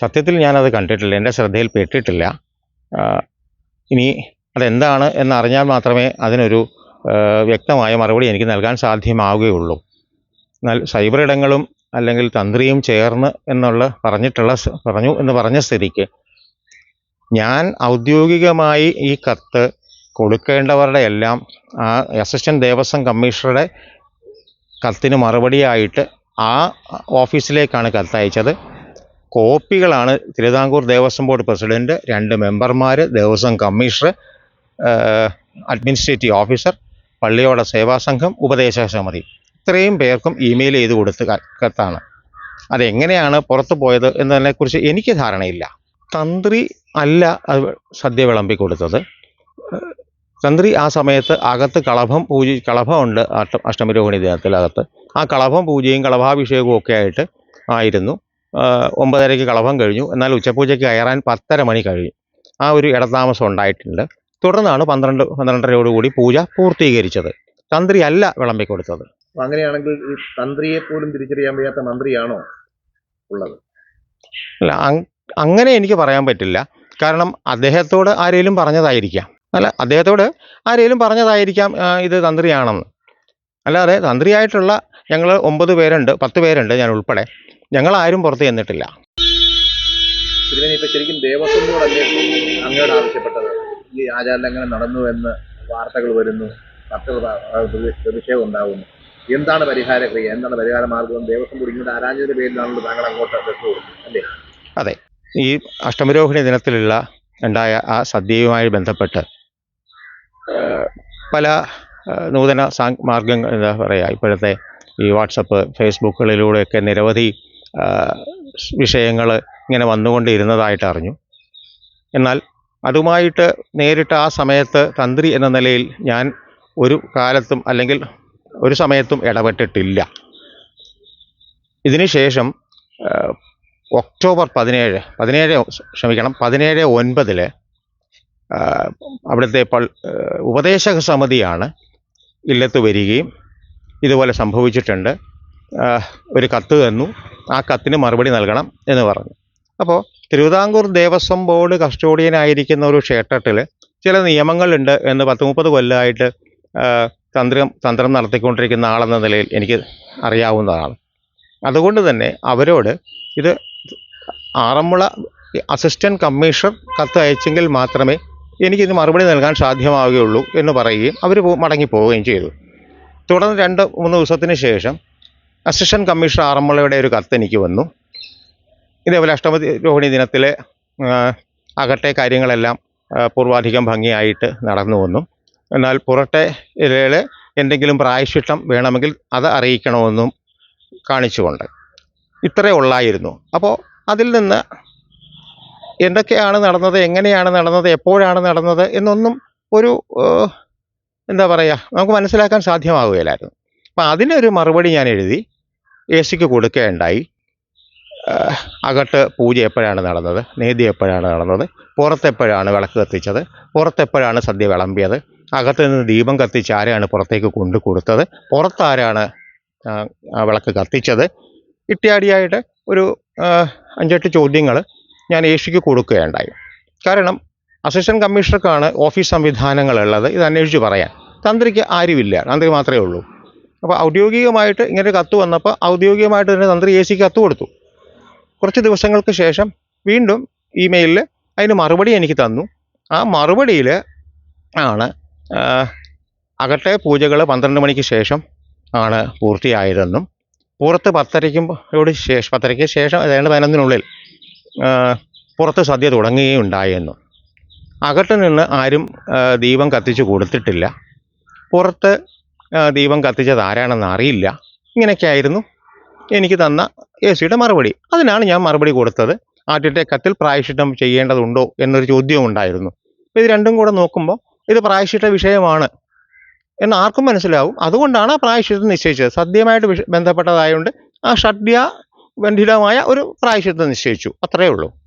സത്യത്തിൽ ഞാനത് കണ്ടിട്ടില്ല എന്റെ ശ്രദ്ധയിൽ പെട്ടിട്ടില്ല. ഇനി അതെന്താണ് എന്നറിഞ്ഞാൽ മാത്രമേ അതിനൊരു വ്യക്തമായ മറുപടി എനിക്ക് നൽകാൻ സാധ്യമാവുകയുള്ളൂ. എന്നാൽ സൈബർ ഇടങ്ങളും അല്ലെങ്കിൽ തന്ത്രിയും ചേർന്ന് എന്നുള്ള പറഞ്ഞിട്ടുള്ള പറഞ്ഞു എന്ന് പറഞ്ഞ സ്ഥിതിക്ക് ഞാൻ ഔദ്യോഗികമായി ഈ കത്ത് കൊടുക്കേണ്ടവരുടെ എല്ലാം ആ അസിസ്റ്റന്റ് ദേവസ്വം കമ്മീഷണറുടെ കത്തിന് മറുപടിയായിട്ട് ആ ഓഫീസിലേക്കാണ് കത്തയച്ചത്. കോപ്പികളാണ് തിരുവിതാംകൂർ ദേവസ്വം ബോർഡ് പ്രസിഡന്റ് രണ്ട് മെമ്പർമാർ Devaswom commissioner administrative officer Palliyoda Seva Sangham ഉപദേശക സമിതി. ഇത്രയും പേർക്കും ഇമെയിൽ ചെയ്ത് കൊടുത്ത കത്താണ്. അതെങ്ങനെയാണ് പുറത്തു പോയത് എന്നതിനെക്കുറിച്ച് എനിക്ക് ധാരണയില്ല. തന്ത്രി അല്ല അത് സദ്യ വിളമ്പി കൊടുത്തത്. തന്ത്രി ആ സമയത്ത് അകത്ത് കളഭം പൂജ കളഭമുണ്ട് അഷ്ട അഷ്ടമിരോഹിണി ദിനത്തിലകത്ത് ആ കളഭം പൂജയും കളഭാഭിഷേകവും ഒക്കെ ആയിട്ട് ആയിരുന്നു. ഒമ്പതരയ്ക്ക് കളഭം കഴിഞ്ഞു. എന്നാൽ ഉച്ചപൂജയ്ക്ക് കയറാൻ പത്തര മണി കഴിഞ്ഞു. ആ ഒരു ഇടതാമസം ഉണ്ടായിട്ടുണ്ട്. തുടർന്നാണ് പന്ത്രണ്ട് പന്ത്രണ്ടരയോടുകൂടി പൂജ പൂർത്തീകരിച്ചത്. തന്ത്രി അല്ല വിളമ്പി കൊടുത്തത്. അങ്ങനെയാണെങ്കിൽ തന്ത്രിയെ പോലും തിരിച്ചറിയാൻ വയ്യാത്ത മന്ത്രിയാണോ ഉള്ളത്? അല്ല അങ്- അങ്ങനെ എനിക്ക് പറയാൻ പറ്റില്ല. കാരണം അദ്ദേഹത്തോട് ആരെങ്കിലും പറഞ്ഞതായിരിക്കാം. അല്ല അദ്ദേഹത്തോട് ആരെങ്കിലും പറഞ്ഞതായിരിക്കാം ഇത് തന്ത്രിയാണെന്ന്. അല്ലാതെ തന്ത്രിയായിട്ടുള്ള ഞങ്ങൾ ഒമ്പത് പേരുണ്ട് പത്ത് പേരുണ്ട് ഞാൻ ഉൾപ്പെടെ. ഞങ്ങൾ ആരും പുറത്ത് ചെന്നിട്ടില്ല. ശരിക്കും ദേവസ്വം ബോർഡല്ലേ അങ്ങോട്ട് ആവശ്യപ്പെട്ടത് ഈ ആചാരലംഘനം നടന്നു എന്ന് വാർത്തകൾ വരുന്നു. പ്രതി- പ്രതിഷേധം ഉണ്ടാകുന്നു എന്താണ് പരിഹാര ക്രിയ എന്താണ് പരിഹാര മാർഗം? ദേവസ്വം ബോർഡ് ഇങ്ങോട്ട് ആരാഞ്ഞതിന്റെ പേരിലാണല്ലോ താങ്കൾ അങ്ങോട്ട് ബസ് അല്ലേ? അതെ. ഈ അഷ്ടമരോഹിണി ദിനത്തിലുള്ള ഉണ്ടായ ആ സദ്യയുമായി ബന്ധപ്പെട്ട് പല നൂതന മാർഗങ്ങൾ എന്താ പറയുക ഇപ്പോഴത്തെ ഈ വാട്സപ്പ് ഫേസ്ബുക്കുകളിലൂടെയൊക്കെ നിരവധി വിഷയങ്ങൾ ഇങ്ങനെ വന്നുകൊണ്ടിരുന്നതായിട്ട് അറിഞ്ഞു. എന്നാൽ അതുമായിട്ട് നേരിട്ട് ആ സമയത്ത് തന്ത്രി എന്ന നിലയിൽ ഞാൻ ഒരു കാലത്തും അല്ലെങ്കിൽ ഒരു സമയത്തും ഇടപെട്ടിട്ടില്ല. ഇതിനുശേഷം ശേഷം ഒക്ടോബർ പതിനേഴ് പതിനേഴ് ക്ഷമിക്കണം പതിനേഴ് ഒൻപതിൽ അവിടുത്തെ പൾ ഉപദേശക സമിതിയാണ് ഇല്ലത്ത് വരികയും ഇതുപോലെ സംഭവിച്ചിട്ടുണ്ട്. ഒരു കത്ത് തന്നു. ആ കത്തിന് മറുപടി നൽകണം എന്ന് പറഞ്ഞു. അപ്പോൾ തിരുവിതാംകൂർ ദേവസ്വം ബോർഡ് കസ്റ്റോഡിയനായിരിക്കുന്ന ഒരു ക്ഷേത്രത്തിൽ ചില നിയമങ്ങളുണ്ട് എന്ന് പത്ത് മുപ്പത് കൊല്ലമായിട്ട് തന്ത്രം തന്ത്രം നടത്തിക്കൊണ്ടിരിക്കുന്ന ആളെന്ന നിലയിൽ എനിക്ക് അറിയാവുന്നതാണ്. അതുകൊണ്ട് തന്നെ അവരോട് ഇത് ആറന്മുള അസിസ്റ്റന്റ് കമ്മീഷണർ കത്ത് അയച്ചെങ്കിൽ മാത്രമേ എനിക്കിത് മറുപടി നൽകാൻ സാധ്യമാവുകയുള്ളൂ എന്ന് പറയുകയും അവർ മടങ്ങി പോവുകയും ചെയ്തു. തുടർന്ന് രണ്ട് മൂന്ന് ദിവസത്തിന് ശേഷം അസിസ്റ്റന്റ് കമ്മീഷണർ ആറന്മുളയുടെ ഒരു കത്ത് എനിക്ക് വന്നു. ഇതേപോലെ അഷ്ടമതി രോഹിണി ദിനത്തിലെ അകട്ടെ കാര്യങ്ങളെല്ലാം പൂർവാധികം ഭംഗിയായിട്ട് നടന്നു വന്നു. എന്നാൽ പുറത്തെ ഇലയിലെ എന്തെങ്കിലും പ്രായശിഷ്ടം വേണമെങ്കിൽ അത് അറിയിക്കണമെന്നും കാണിച്ചുകൊണ്ട് ഇത്രയേ ഉള്ളായിരുന്നു. അപ്പോൾ അതിൽ നിന്ന് എന്തൊക്കെയാണ് നടന്നത് എങ്ങനെയാണ് നടന്നത് എപ്പോഴാണ് നടന്നത് എന്നൊന്നും ഒരു എന്താ പറയുക നമുക്ക് മനസ്സിലാക്കാൻ സാധ്യമാവുകയില്ലായിരുന്നു. അപ്പം അതിനൊരു മറുപടി ഞാൻ എഴുതി. എ സിക്ക് കൊടുക്കുകയുണ്ടായി അകത്ത് പൂജ എപ്പോഴാണ് നടന്നത്? നേതി എപ്പോഴാണ് നടന്നത്? പുറത്തെപ്പോഴാണ് വിളക്ക് കത്തിച്ചത്? പുറത്തെപ്പോഴാണ് സദ്യ വിളമ്പിയത്? അകത്ത് നിന്ന് ദീപം കത്തിച്ച് ആരെയാണ് പുറത്തേക്ക് കൊണ്ടു കൊടുത്തത്? പുറത്താരാണ് വിളക്ക് കത്തിച്ചത്? ഇത്യാദിയായിട്ട് ഒരു അഞ്ചെട്ട് ചോദ്യങ്ങൾ ഞാൻ ഏഷ്യക്ക് കൊടുക്കുകയുണ്ടായി. കാരണം അസിസ്റ്റന്റ് കമ്മീഷണർക്കാണ് ഓഫീസ് സംവിധാനങ്ങളുള്ളത്. ഇത് അന്വേഷിച്ച് പറയാൻ. തന്ത്രിക്ക് ആരുമില്ല. തന്ത്രി മാത്രമേ ഉള്ളൂ. അപ്പോൾ ഔദ്യോഗികമായിട്ട് ഇങ്ങനെ കത്ത് വന്നപ്പോൾ ഔദ്യോഗികമായിട്ട് തന്നെ തന്ത്രി എ സിക്ക് കത്ത് കൊടുത്തു. കുറച്ച് ദിവസങ്ങൾക്ക് ശേഷം വീണ്ടും ഇമെയിലിൽ അതിന് മറുപടി എനിക്ക് തന്നു. ആ മറുപടിയിൽ ആണ് അകട്ടെ പൂജകൾ പന്ത്രണ്ട് മണിക്ക് ശേഷം ആണ് പൂർത്തിയായതെന്നും പുറത്ത് പത്തരയ്ക്കും യോട് ശേഷം പത്തരയ്ക്ക് ശേഷം ഏതാണ്ട് പതിനൊന്നിനുള്ളിൽ പുറത്ത് സദ്യ തുടങ്ങുകയും ഉണ്ടായെന്നും അകത്ത് നിന്ന് ആരും ദീപം കത്തിച്ച് കൊടുത്തിട്ടില്ല. പുറത്ത് ദീപം കത്തിച്ചത് ആരാണെന്ന് അറിയില്ല. ഇങ്ങനെയൊക്കെയായിരുന്നു എനിക്ക് തന്ന എ സിയുടെ മറുപടി. അതിനാണ് ഞാൻ മറുപടി കൊടുത്തത്. ആദ്യത്തെ കത്തിൽ പ്രായശ്ചിത്തം ചെയ്യേണ്ടതുണ്ടോ എന്നൊരു ചോദ്യവും ഉണ്ടായിരുന്നു ഇത് രണ്ടും കൂടെ നോക്കുമ്പോൾ ഇത് പ്രായശ്ചിത്ത വിഷയമാണ് എന്ന് ആർക്കും മനസ്സിലാവും. അതുകൊണ്ടാണ് ആ പ്രായശ്ചിത്തം നിശ്ചയിച്ചത്. സദ്യമായിട്ട് ബന്ധപ്പെട്ടതായതുകൊണ്ട് ആ ഷഡ്യ ബന്ധിതമായ ഒരു പ്രായശ്ചിത്തം നിശ്ചയിച്ചു. അത്രയേ ഉള്ളൂ.